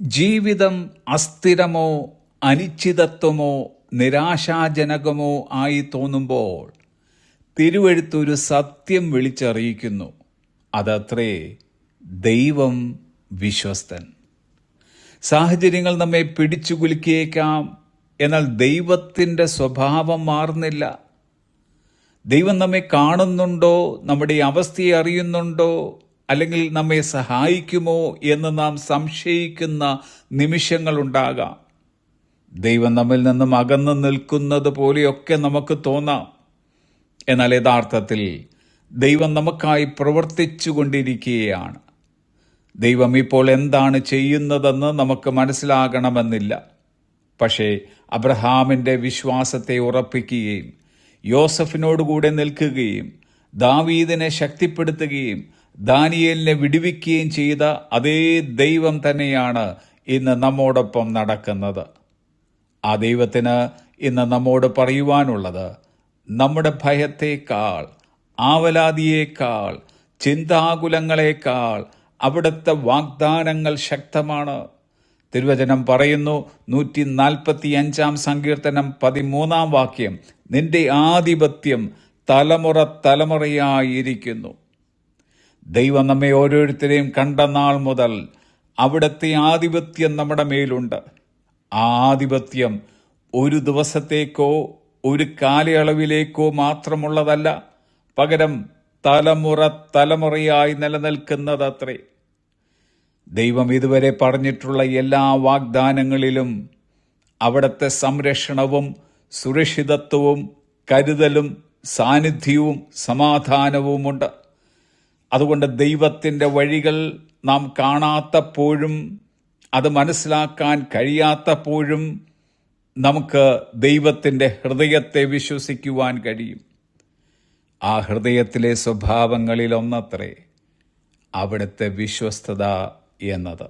ജീവിതം അസ്ഥിരമോ അനിശ്ചിതത്വമോ നിരാശാജനകമോ ആയി തോന്നുമ്പോൾ തിരുവഴുത്തൊരു സത്യം വിളിച്ചറിയിക്കുന്നു. അതത്രേ ദൈവം വിശ്വസ്തൻ. സാഹചര്യങ്ങൾ നമ്മെ പിടിച്ചു കുലുക്കിയേക്കാം. എന്നാൽ ദൈവത്തിന്റെ സ്വഭാവം മാറുന്നില്ല. ദൈവം നമ്മെ കാണുന്നുണ്ടോ? നമ്മുടെ അവസ്ഥയെ അറിയുന്നുണ്ടോ? അല്ലെങ്കിൽ നമ്മെ സഹായിക്കുമോ എന്ന് നാം സംശയിക്കുന്ന നിമിഷങ്ങളുണ്ടാകാം ദൈവം നമ്മിൽ നിന്നും അകന്നു നിൽക്കുന്നത് പോലെയൊക്കെ നമുക്ക് തോന്നാം. എന്നാൽ യഥാർത്ഥത്തിൽ ദൈവം നമുക്കായി പ്രവർത്തിച്ചു കൊണ്ടിരിക്കുകയാണ്. ദൈവം ഇപ്പോൾ എന്താണ് ചെയ്യുന്നതെന്ന് നമുക്ക് മനസ്സിലാകണമെന്നില്ല. പക്ഷേ അബ്രഹാമിന്റെ വിശ്വാസത്തെ ഉറപ്പിക്കുകയും യോസഫിനോടുകൂടെ നിൽക്കുകയും ദാവീദിനെ ശക്തിപ്പെടുത്തുകയും ദാനിയേലിനെ വിടുവിക്കുകയും ചെയ്ത അതേ ദൈവം തന്നെയാണ് ഇന്ന് നമ്മോടൊപ്പം നടക്കുന്നത്. ആ ദൈവത്തിന് ഇന്ന് നമ്മോട് പറയുവാനുള്ളത് നമ്മുടെ ഭയത്തേക്കാൾ ആവലാതിയേക്കാൾ ചിന്താകുലങ്ങളെക്കാൾ അവിടുത്തെ വാഗ്ദാനങ്ങൾ ശക്തമാണ്. തിരുവചനം പറയുന്നു നൂറ്റി നാൽപ്പത്തി അഞ്ചാം സങ്കീർത്തനം പതിമൂന്നാം വാക്യം നിന്റെ ആധിപത്യം തലമുറ തലമുറയായിരിക്കുന്നു. ദൈവം നമ്മെ ഓരോരുത്തരെയും കണ്ട നാൾ മുതൽ അവിടുത്തെ ആധിപത്യം നമ്മുടെ മേലുണ്ട്. ആ ആധിപത്യം ഒരു ദിവസത്തേക്കോ ഒരു കാലയളവിലേക്കോ മാത്രമുള്ളതല്ല പകരം തലമുറ തലമുറയായി നിലനിൽക്കുന്നത് അത്രേ ദൈവം ഇതുവരെ പറഞ്ഞിട്ടുള്ള എല്ലാ വാഗ്ദാനങ്ങളിലും അവിടുത്തെ സംരക്ഷണവും സുരക്ഷിതത്വവും കരുതലും സാന്നിധ്യവും സമാധാനവുമുണ്ട്. അതുകൊണ്ട് ദൈവത്തിന്റെ വഴികൾ നാം കാണാത്തപ്പോഴും അത് മനസ്സിലാക്കാൻ കഴിയാത്തപ്പോഴും നമുക്ക് ദൈവത്തിന്റെ ഹൃദയത്തെ വിശ്വസിക്കുവാൻ കഴിയും. ആ ഹൃദയത്തിലെ സ്വഭാവങ്ങളിൽ ഒന്നത്രേ അവിടുത്തെ വിശ്വസ്തത എന്നത്.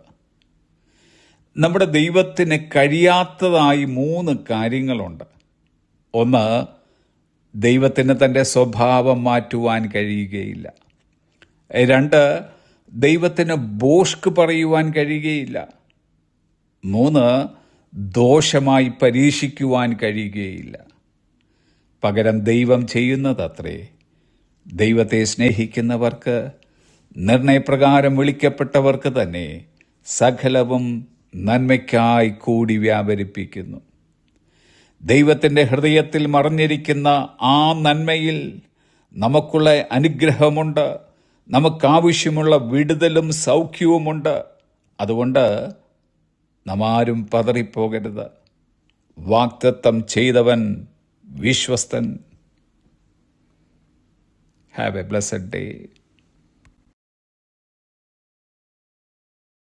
നമ്മുടെ ദൈവത്തിന് കഴിയാത്തതായി മൂന്ന് കാര്യങ്ങളുണ്ട്. ഒന്ന് ദൈവത്തിന് തന്റെ സ്വഭാവം മാറ്റുവാൻ കഴിയുകയില്ല. രണ്ട് ദൈവത്തിന് ബോഷ്ക്ക് പറയുവാൻ കഴിയുകയില്ല. മൂന്ന് ദോഷമായി പരീക്ഷിക്കുവാൻ കഴിയുകയില്ല. പകരം ദൈവം ചെയ്യുന്നതത്രേ. ദൈവത്തെ സ്നേഹിക്കുന്നവർക്ക് നിർണയപ്രകാരം വിളിക്കപ്പെട്ടവർക്ക് തന്നെ സകലവും നന്മയ്ക്കായി കൂടി വ്യാപരിപ്പിക്കുന്നു. ദൈവത്തിന്റെ ഹൃദയത്തിൽ മറഞ്ഞിരിക്കുന്ന ആ നന്മയിൽ നമുക്കുള്ള അനുഗ്രഹമുണ്ട്. നമുക്കാവശ്യമുള്ള വിടുതലും സൗഖ്യവുമുണ്ട്. അതുകൊണ്ട് നാം ആരും പതറിപ്പോകരുത്. വാക്തത്വം ചെയ്തവൻ വിശ്വസ്തൻ. Have A blessed day